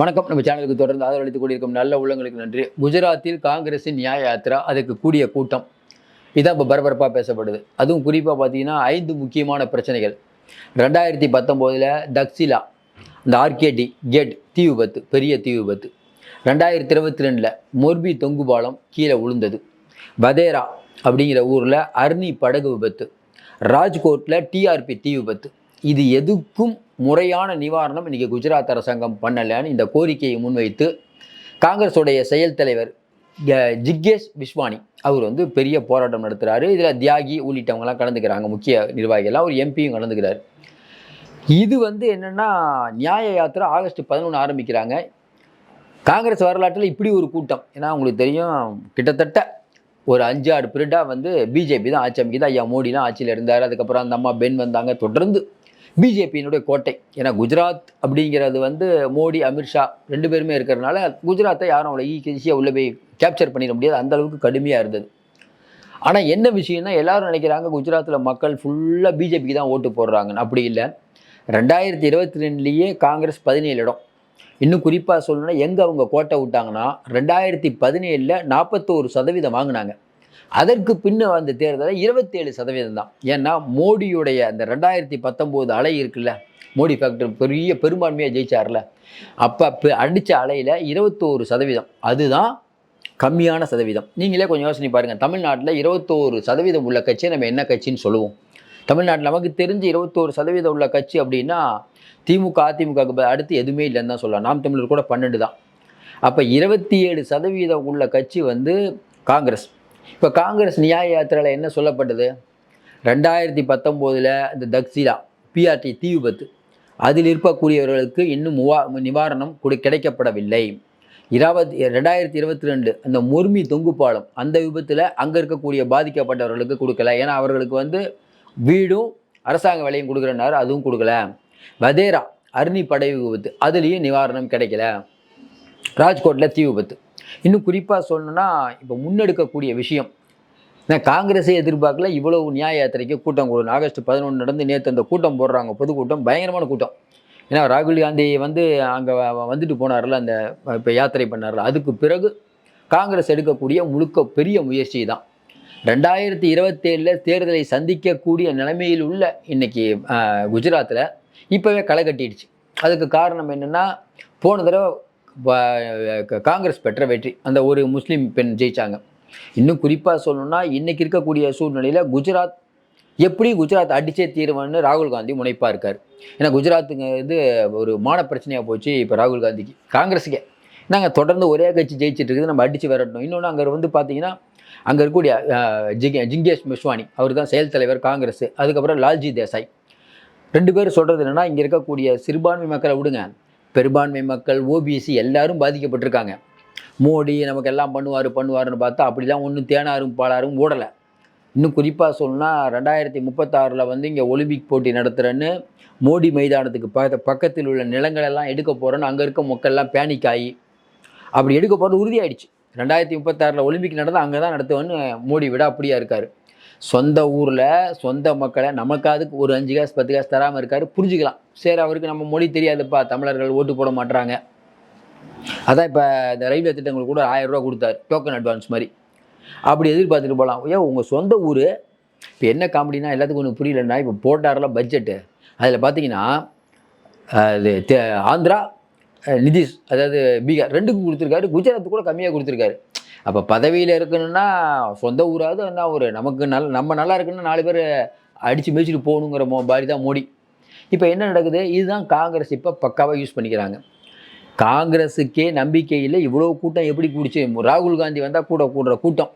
வணக்கம். நம்ம சேனலுக்கு தொடர்ந்து ஆதரவளித்துக் கொண்டிருக்கும் நல்ல உள்ளங்களுக்கு நன்றி. குஜராத்தில் காங்கிரஸின் நியாய யாத்திரா அதுக்கு கூடிய கூட்டம். இதான் இப்போ பரபரப்பாக பேசப்படுது. அதுவும் குறிப்பாக பார்த்தீங்கன்னா ஐந்து முக்கியமான பிரச்சனைகள். ரெண்டாயிரத்தி பத்தொம்போதில் தக்சிலா இந்த ஆர்கேடி கேட் தீ விபத்து பெரிய தீ விபத்து. ரெண்டாயிரத்தி இருபத்தி ரெண்டில் மொர்பி தொங்கு பாலம் கீழே விழுந்தது வதேரா அப்படிங்கிற ஊரில் அர்னி படகு விபத்து. ராஜ்கோட்டில் டிஆர்பி தீ விபத்து. இது எதுக்கும் முறையான நிவாரணம் இன்றைக்கி குஜராத் அரசாங்கம் பண்ணலைன்னு இந்த கோரிக்கையை முன்வைத்து காங்கிரஸுடைய செயல் தலைவர் ஜிக்கேஷ் விஸ்வானி அவர் வந்து பெரிய போராட்டம் நடத்துகிறாரு இதில் தியாகி உள்ளிட்டவங்கலாம் கலந்துக்கிறாங்க முக்கிய நிர்வாகிகள்லாம். ஒரு எம்பியும் கலந்துக்கிறார். இது வந்து என்னென்னா நியாய யாத்திரை ஆகஸ்ட் பதினொன்று ஆரம்பிக்கிறாங்க. காங்கிரஸ் வரலாற்றில் இப்படி ஒரு கூட்டம். ஏன்னா உங்களுக்கு தெரியும் கிட்டத்தட்ட ஒரு அஞ்சு ஆறு பீரியடாக வந்து பிஜேபி தான் ஆட்சி அமைக்குது. ஐயா மோடிலாம் ஆட்சியில் இருந்தார். அதுக்கப்புறம் அந்த அம்மா பென் வந்தாங்க. தொடர்ந்து பிஜேபியினுடைய கோட்டை. ஏன்னா குஜராத் அப்படிங்கிறது வந்து மோடி அமித்ஷா ரெண்டு பேருமே இருக்கிறதுனால குஜராத்தை யாரும் அவ்வளோ ஈஸியாக உள்ளே போய் கேப்சர் பண்ணிட முடியாது. அந்த அளவுக்கு கடுமையாக இருந்தது. ஆனால் என்ன விஷயம்னா எல்லாரும் நினைக்கிறாங்க குஜராத்தில் மக்கள் ஃபுல்லாக பிஜேபிக்கு தான் ஓட்டு போடுறாங்கன்னு. அப்படி இல்லை. ரெண்டாயிரத்தி இருபத்தி ரெண்டுலேயே காங்கிரஸ் பதினேழு இடம். இன்னும் குறிப்பாக சொல்லணும்னா எங்கே அவங்க கோட்டை விட்டாங்கன்னா ரெண்டாயிரத்தி பதினேழில் நாற்பத்தோரு சதவீதம் வாங்கினாங்க. அதற்கு பின்ன வந்த தேர்தலை இருபத்தேழு சதவீதம் தான். ஏன்னா மோடியுடைய அந்த ரெண்டாயிரத்தி பத்தொம்போது அலை இருக்குல்ல மோடி ஃபேக்டர் பெரிய பெரும்பான்மையாக ஜெயிச்சார்ல அப்போ அடித்த அலையில் இருபத்தோரு சதவீதம். அதுதான் கம்மியான சதவீதம். நீங்களே கொஞ்சம் யோசனை பாருங்கள் தமிழ்நாட்டில் இருபத்தோரு சதவீதம் உள்ள கட்சியை நம்ம என்ன கட்சின்னு சொல்லுவோம்? தமிழ்நாட்டில் நமக்கு தெரிஞ்சு இருபத்தோரு சதவீதம் உள்ள கட்சி அப்படின்னா திமுக அதிமுக அடுத்து எதுவுமே இல்லைன்னு தான் சொல்லலாம். நாம் தமிழர் கூட பன்னெண்டு தான். அப்போ இருபத்தி ஏழு சதவீதம் உள்ள கட்சி வந்து காங்கிரஸ். இப்போ காங்கிரஸ் நியாய யாத்திரையில் என்ன சொல்லப்பட்டது? ரெண்டாயிரத்தி பத்தொம்போதில் இந்த தக்சிலா பிஆர்டி தீ விபத்து அதில் இருக்கக்கூடியவர்களுக்கு இன்னும் முவா நிவாரணம் கொடு கிடைக்கப்படவில்லை. இருபத்தி ரெண்டாயிரத்தி இருபத்தி ரெண்டு அந்த முர்மி தொங்கு பாலம் அந்த விபத்தில் அங்கே இருக்கக்கூடிய பாதிக்கப்பட்டவர்களுக்கு கொடுக்கல. ஏன்னா அவர்களுக்கு வந்து வீடும் அரசாங்க வேலையும் கொடுக்குறனாரு அதுவும் கொடுக்கல. வதேரா அருணி படை விபத்து அதுலேயும் நிவாரணம் கிடைக்கல. ராஜ்கோட்டில் தீ விபத்து இன்னும் குறிப்பாக சொல்லணும்னா இப்போ முன்னெடுக்கக்கூடிய விஷயம். ஏன்னா காங்கிரஸை எதிர்பார்க்கல இவ்வளவு நியாய யாத்திரைக்கு கூட்டம் கூடணும் ஆகஸ்ட் பதினொன்று நடந்து நேற்று அந்த கூட்டம் போடுறாங்க. பொதுக்கூட்டம் பயங்கரமான கூட்டம். ஏன்னா ராகுல் காந்தி வந்து அங்கே வந்துட்டு போனார்ல அந்த இப்போ யாத்திரை பண்ணார்ல. அதுக்கு பிறகு காங்கிரஸ் எடுக்கக்கூடிய முழுக்க பெரிய முயற்சி தான். ரெண்டாயிரத்தி இருபத்தேழில் தேர்தலை சந்திக்கக்கூடிய நிலைமையில் உள்ள இன்னைக்கு குஜராத்தில் இப்போவே களை கட்டிடுச்சு. அதுக்கு காரணம் என்னென்னா போன தடவை காங்கிரஸ் பெற்ற வெற்றி. அந்த ஒரு முஸ்லீம் பெண் ஜெயிச்சாங்க. இன்னும் குறிப்பாக சொல்லணும்னா இன்றைக்கி இருக்கக்கூடிய சூழ்நிலையில் குஜராத் எப்படி குஜராத் அடிச்சே தீருவான்னு ராகுல் காந்தி முனைப்பாக இருக்கார். ஏன்னா குஜராத்துங்கிறது ஒரு மான பிரச்சனையாக போச்சு இப்போ ராகுல் காந்திக்கு. காங்கிரஸுக்கே. நாங்கள் தொடர்ந்து ஒரே கட்சி ஜெயிச்சுட்டு இருக்குது நம்ம அடித்து விரட்டணும். இன்னொன்று அங்கே வந்து பார்த்தீங்கன்னா அங்கே இருக்கக்கூடிய ஜிகே ஜிங்கேஷ் மிஸ்வானி. அவர் தான் செயல் தலைவர் காங்கிரஸ். அதுக்கப்புறம் லால்ஜி தேசாய். ரெண்டு பேரும் சொல்கிறது என்னென்னா இங்கே இருக்கக்கூடிய சிறுபான்மை மக்களை விடுங்க. பெரும்பான்மை மக்கள் ஓபிசி எல்லாரும் பாதிக்கப்பட்டிருக்காங்க. மோடி நமக்கு எல்லாம் பண்ணுவார் பண்ணுவாருன்னு பார்த்தா அப்படிலாம் ஒன்றும் தேனாரும் பாலாரும் ஓடலை. இன்னும் குறிப்பாக சொல்லணும்னா ரெண்டாயிரத்தி முப்பத்தாறில் வந்து இங்கே ஒலிம்பிக் போட்டி நடத்துகிறேன்னு மோடி மைதானத்துக்கு பக்க பக்கத்தில் உள்ள நிலங்களெல்லாம் எடுக்க போகிறேன்னு அங்கே இருக்க மக்கள்லாம் பேனிக் ஆகி அப்படி எடுக்க போகிறது உறுதியாயிடுச்சு. ரெண்டாயிரத்தி முப்பத்தாறில் ஒலிம்பிக் நடந்தால் அங்கே தான் நடத்துவேன்னு மோடி விட அப்படியா இருக்கார். சொந்த ஊரில் சொந்த மக்களை நமக்காதுக்கு ஒரு அஞ்சு காசு பத்து காசு தராமல் இருக்காரு புரிஞ்சுக்கலாம். சரி அவருக்கு நம்ம மொழி தெரியாதுப்பா தமிழர்கள் ஓட்டு போட மாட்டுறாங்க அதான் இப்போ இந்த ரயில்வே திட்டங்களுக்கு கூட ஆயிரம் ரூபா கொடுத்தாரு டோக்கன் அட்வான்ஸ் மாதிரி. அப்படி எதிர்பார்த்துட்டு போகலாம் ஏன் உங்கள் சொந்த ஊர் இப்போ என்ன காமெடினா எல்லாத்துக்கும் ஒன்று புரியலன்னா இப்போ போட்டார்ல பட்ஜெட்டு அதில் பார்த்தீங்கன்னா அது இது தே- ஆந்திரா நிதிஷ் அதாவது பீகார் ரெண்டுக்கும் கொடுத்துருக்காரு குஜராத் கூட கம்மியாக கொடுத்துருக்காரு. அப்போ பதவியில் இருக்கணும்னா சொந்த ஊராவது என்ன ஒரு நமக்கு நல் நம்ம நல்லா இருக்குன்னு நாலு பேர் அடித்து மேய்ச்சிட்டு போகணுங்கிற மோ மாதிரி தான் மோடி. இப்போ என்ன நடக்குது? இதுதான் காங்கிரஸ் இப்போ பக்காவாக யூஸ் பண்ணிக்கிறாங்க. காங்கிரஸுக்கே நம்பிக்கை இல்லை இவ்வளோ கூட்டம் எப்படி கூடிச்சு? ராகுல் காந்தி வந்தால் கூட கூடுற கூட்டம்.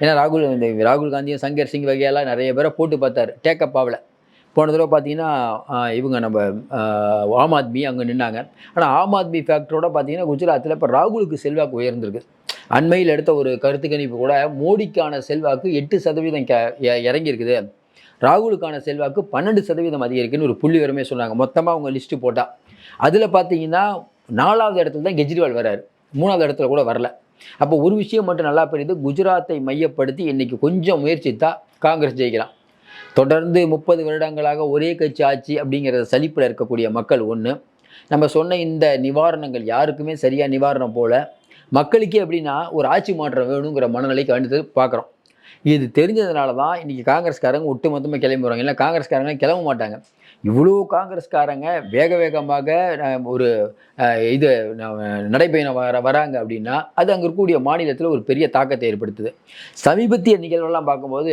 ஏன்னா ராகுல் இந்த ராகுல் காந்தியும் சங்கர் சிங் வகையெல்லாம் நிறைய பேரை போட்டு பார்த்தாரு டேக்கப் ஆகல போன தடவை பார்த்தீங்கன்னா இவங்க நம்ம ஆம் ஆத்மி அங்கே நின்னாங்க. ஆனால் ஆம் ஆத்மி ஃபேக்டரோட பார்த்தீங்கன்னா குஜராத்தில் இப்போ ராகுலுக்கு செல்வாக்கு உயர்ந்திருக்கு. அண்மையில் எடுத்த ஒரு கருத்து கணிப்பு கூட மோடிக்கான செல்வாக்கு எட்டு சதவீதம் இறங்கியிருக்குது. ராகுலுக்கான செல்வாக்கு பன்னெண்டு சதவீதம் அதிகரிக்குன்னு ஒரு புள்ளி விவரமே சொன்னாங்க. மொத்தமாக அவங்க லிஸ்ட்டு போட்டால் அதில் பார்த்தீங்கன்னா நாலாவது இடத்துல தான் கெஜ்ரிவால் வராரு. மூணாவது இடத்துல கூட வரல. அப்போ ஒரு விஷயம் மட்டும் நல்லா புரியுது. குஜராத்தை மையப்படுத்தி இன்றைக்கி கொஞ்சம் முயற்சித்தா காங்கிரஸ் ஜெயிக்கலாம். தொடர்ந்து முப்பது வருடங்களாக ஒரே கட்சி ஆட்சி அப்படிங்கிற சலிப்பில் இருக்கக்கூடிய மக்கள் ஒன்று நம்ம சொன்ன இந்த நிவாரணங்கள் யாருக்குமே சரியாக நிவாரணம் போல. மக்களுக்கே அப்படின்னா ஒரு ஆட்சி மாற்றம் வேணுங்கிற மனநிலைக்கு வந்து பார்க்குறோம். இது தெரிஞ்சதுனால தான் இன்றைக்கி காங்கிரஸ்காரங்க ஒட்டு மொத்தமாக கிளம்பி வராங்க இல்லை காங்கிரஸ்காரங்க கிளம்ப மாட்டாங்க. இவ்வளோ காங்கிரஸ்காரங்க வேக வேகமாக ஒரு இது நடைபயணம் வர வராங்க அப்படின்னா அது அங்கே இருக்கக்கூடிய மாநிலத்தில் ஒரு பெரிய தாக்கத்தை ஏற்படுத்துது. சமீபத்திய நிகழ்வெல்லாம் பார்க்கும்போது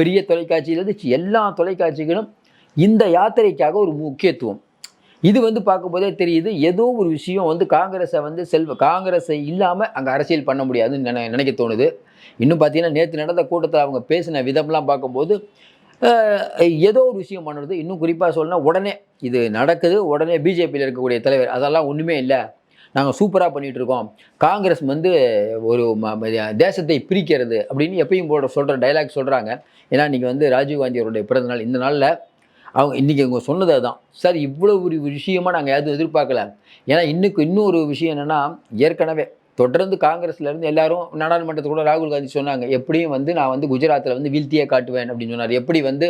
பெரிய தொலைக்காட்சியிலேருந்து எல்லா தொலைக்காட்சிகளும் இந்த யாத்திரைக்காக ஒரு முக்கியத்துவம். இது வந்து பார்க்கும்போதே தெரியுது ஏதோ ஒரு விஷயம் வந்து காங்கிரஸை வந்து செல்வ காங்கிரஸை இல்லாமல் அங்கே அரசியல் பண்ண முடியாதுன்னு நினை நினைக்க தோணுது. இன்னும் பார்த்தீங்கன்னா நேற்று நடந்த கூட்டத்தில் அவங்க பேசின விதம்லாம் பார்க்கும்போது ஏதோ ஒரு விஷயம் பண்ணுறது. இன்னும் குறிப்பாக சொல்லணும் உடனே இது நடக்குது. உடனே பிஜேபியில் இருக்கக்கூடிய தலைவர் அதெல்லாம் ஒன்றுமே இல்லை. நாங்கள் சூப்பராக பண்ணிகிட்டு இருக்கோம் காங்கிரஸ் வந்து ஒரு ம- தேசத்தை பிரிக்கிறது அப்படின்னு எப்பயும் போட சொல்கிற டைலாக் சொல்கிறாங்க ஏன்னா இன்றைக்கி வந்து ராஜீவ்காந்தி அவருடைய பிறந்த நாள். இந்த நாளில் அவங்க இன்றைக்கி அவங்க சொன்னது அதுதான் சார் இவ்வளோ ஒரு விஷயமா நாங்கள் எதுவும் எதிர்பார்க்கல. ஏன்னா இன்னுக்கு இன்னொரு விஷயம் என்னென்னா ஏற்கனவே தொடர்ந்து காங்கிரஸ்லேருந்து எல்லாரும் நாடாளுமன்றத்தில் கூட ராகுல் காந்தி சொன்னாங்க. எப்படியும் வந்து நான் வந்து குஜராத்தில் வந்து வீழ்த்தியே காட்டுவேன் அப்படின்னு சொன்னார். எப்படி வந்து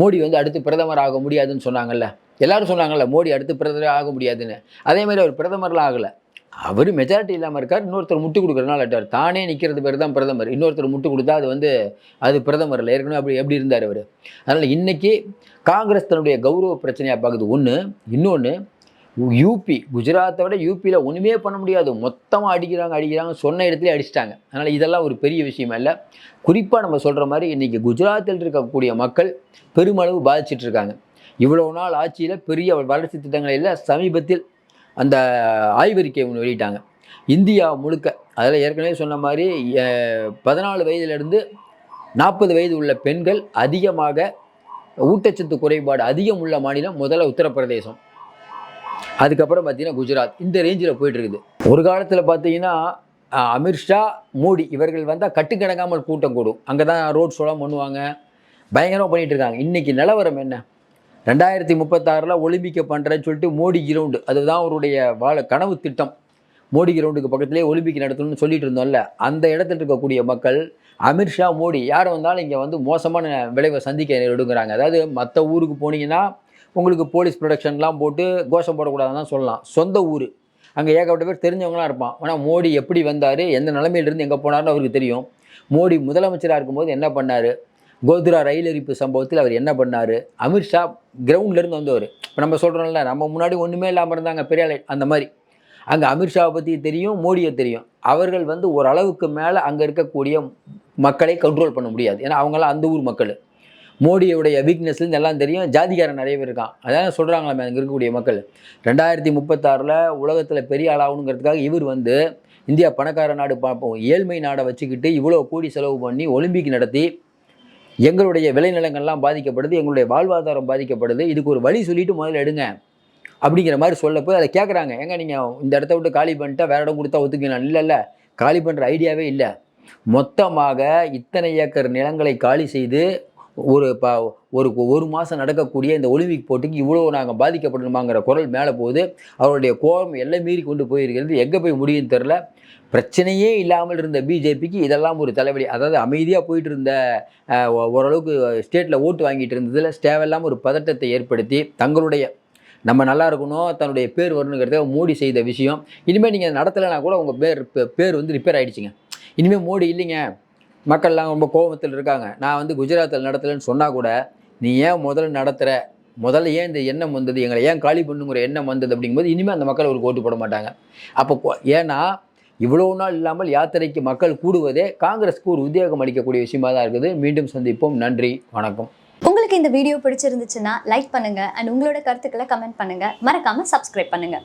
மோடி வந்து அடுத்து பிரதமர் ஆக முடியாதுன்னு சொன்னாங்கல்ல? எல்லாரும் சொன்னாங்கல்ல மோடி அடுத்து பிரதமர் ஆக முடியாதுன்னு. அதே மாதிரி அவர் பிரதமர்லாம் ஆகலை. அவர் மெஜாரிட்டி இல்லாமல் இருக்கார் இன்னொருத்தர் முட்டு கொடுக்குறதுனால ஆட்டார் தானே நிற்கிறது பேர் தான் பிரதமர். இன்னொருத்தர் முட்டு கொடுத்தா அது வந்து அது பிரதமர் இல்லை ஏற்கனவே அப்படி எப்படி இருந்தார் அவர்? அதனால் இன்றைக்கி காங்கிரஸ் தன்னுடைய கௌரவ பிரச்சனையாக பார்க்குது ஒன்று இன்னொன்று யூபி குஜராத்தை விட யூபியில் ஒன்றுமே பண்ண முடியாது. மொத்தமாக அடிக்கிறாங்க அடிக்கிறாங்க சொன்ன இடத்துல அடிச்சிட்டாங்க. அதனால் இதெல்லாம் ஒரு பெரிய விஷயம் இல்லை. குறிப்பாக நம்ம சொல்கிற மாதிரி இன்றைக்கி குஜராத்தில் இருக்கக்கூடிய மக்கள் பெருமளவு பாதிச்சிட்டு இருக்காங்க. இவ்வளோ நாள் ஆட்சியில் பெரிய வளர்ச்சி திட்டங்கள் இல்லை சமீபத்தில் அந்த ஆய்வறிக்கை ஒன்று வெளியிட்டாங்க. இந்தியா முழுக்க அதில் ஏற்கனவே சொன்ன மாதிரி பதினாலு வயதிலிருந்து நாற்பது வயது உள்ள பெண்கள் அதிகமாக ஊட்டச்சத்து குறைபாடு அதிகம் உள்ள மாநிலம் முதல்ல உத்தரப்பிரதேசம். அதுக்கப்புறம் பார்த்தீங்கன்னா குஜராத். இந்த ரேஞ்சில் போயிட்டுருக்குது ஒரு காலத்தில் பார்த்தீங்கன்னா அமித்ஷா மோடி இவர்கள் வந்தால் கட்டுக்கடங்காமல் கூட்டம் கூடும். அங்கே தான் ரோட் ஷோலாம் பண்ணுவாங்க. பயங்கரமாக பண்ணிகிட்டு இருக்காங்க. இன்றைக்கி நிலவரம் என்ன? ரெண்டாயிரத்தி முப்பத்தாறில் ஒலிம்பிக்கை பண்ணுறேன்னு சொல்லிட்டு மோடி கிரவுண்டு அதுதான் அவருடைய வாழ கனவு திட்டம். மோடி கிரவுண்டுக்கு பக்கத்துலேயே ஒலிம்பிக் நடத்தணும்னு சொல்லிட்டு இருந்தோம்ல அந்த இடத்துல இருக்கக்கூடிய மக்கள் அமித்ஷா மோடி யார் வந்தாலும் இங்கே வந்து மோசமான விளைவை சந்திக்க நேரிடுங்கிறாங்க. அதாவது மற்ற ஊருக்கு போனீங்கன்னா உங்களுக்கு போலீஸ் ப்ரொடக்ஷன்லாம் போட்டு கோஷம் போடக்கூடாதுன்னு தான் சொல்லலாம். சொந்த ஊர். அங்கே ஏகப்பட்ட பேர் தெரிஞ்சவங்களாம் இருப்பான். ஆனால் மோடி எப்படி வந்தார் எந்த நிலமையிலிருந்து எங்கே போனார்னு அவருக்கு தெரியும். மோடி முதலமைச்சராக இருக்கும்போது என்ன பண்ணார்? கோத்ரா ரயில் எரிப்பு சம்பவத்தில் அவர் என்ன பண்ணார்? அமித்ஷா கிரவுண்ட்லேருந்து வந்தவர். இப்போ நம்ம சொல்கிறோம்ல நம்ம முன்னாடி ஒன்றுமே இல்லாமல் இருந்தாங்க பெரிய அந்த மாதிரி. அங்கே அமித்ஷாவை பற்றி தெரியும் மோடியை தெரியும். அவர்கள் வந்து ஓரளவுக்கு மேலே அங்கே இருக்கக்கூடிய மக்களை கண்ட்ரோல் பண்ண முடியாது. ஏன்னா அவங்களாம் அந்த ஊர் மக்கள். மோடியுடைய வீக்னஸ்லேருந்து எல்லாம் தெரியும். ஜாதிகாரன் நிறைய பேர் இருக்கான். அதான் சொல்கிறாங்களாமே அங்கே இருக்கக்கூடிய மக்கள். ரெண்டாயிரத்தி முப்பத்தாறில் உலகத்தில் பெரிய ஆளாகணுங்கிறதுக்காக இவர் வந்து இந்தியா பணக்கார நாடு பார்ப்போம். ஏழ்மை நாடை வச்சுக்கிட்டு இவ்வளோ கோடி செலவு பண்ணி ஒலிம்பிக் நடத்தி எங்களுடைய விளைநிலங்கள்லாம் பாதிக்கப்படுது எங்களுடைய வாழ்வாதாரம் பாதிக்கப்படுது இதுக்கு ஒரு வழி சொல்லிட்டு முதல்ல எடுங்க அப்படிங்கிற மாதிரி சொல்லப்போ அதை கேட்குறாங்க ஏங்க நீங்கள் இந்த இடத்த விட்டு காலி பண்ணிட்டா வேற இடம் கொடுத்தா ஒத்துக்கலாம். இல்லை இல்லை. காலி பண்ணுற ஐடியாவே இல்லை. மொத்தமாக இத்தனை ஏக்கர் நிலங்களை காலி செய்து ஒரு இப்போ ஒரு ஒரு மாதம் நடக்கக்கூடிய இந்த ஒலிம்பிக் போட்டிக்கு இவ்வளோ நாங்கள் பாதிக்கப்படணுமாங்கிற குரல் மேலே போகுது. அவருடைய கோபம் எல்லை மீறி கொண்டு போயிருக்கிறது. எங்கே போய் முடியும்னு தெரில பிரச்சனையே இல்லாமல் இருந்த பிஜேபிக்கு இதெல்லாம் ஒரு தலைவலி. அதாவது அமைதியாக போயிட்டு இருந்த ஓ- ஓரளவுக்கு ஸ்டேட்டில் ஓட்டு வாங்கிட்டு இருந்ததில் தேவையில்லாமல் ஒரு பதட்டத்தை ஏற்படுத்தி தங்களுடைய நம்ம நல்லா இருக்கணும் தன்னுடைய பேர் வரணுங்கிறத மோடி செய்த விஷயம். இனிமேல் நீங்கள் நடத்தலைன்னா கூட உங்கள் பேர் பேர் வந்து ரிப்பேர் ஆகிடுச்சிங்க இனிமேல் மோடி இல்லைங்க. மக்கள்லாம் ரொம்ப கோபத்தில் இருக்காங்க. நான் வந்து குஜராத்தில் நடத்தலைன்னு சொன்னால் கூட நீ ஏன் முதல்ல நடத்துகிற முதல்ல ஏன் இந்த எண்ணம் வந்தது? எங்களை ஏன் காலி பண்ணுங்கிற எண்ணம் வந்தது? அப்படிங்கும்போது இனிமேல் அந்த மக்கள் ஒரு ஓட்டு போட மாட்டாங்க. அப்போ ஏன்னா இவ்வளோ நாள் இல்லாமல் யாத்திரைக்கு மக்கள் கூடுவதே காங்கிரஸ்க்கு ஒரு உத்வேகம் அளிக்கக்கூடிய விஷயமா தான் இருக்குது. மீண்டும் சந்திப்போம். நன்றி. வணக்கம். உங்களுக்கு இந்த வீடியோ பிடிச்சிருந்துச்சுன்னா லைக் பண்ணுங்க. அண்ட் உங்களோட கருத்துக்களை கமெண்ட் பண்ணுங்கள் மறக்காமல் சப்ஸ்கிரைப் பண்ணுங்கள்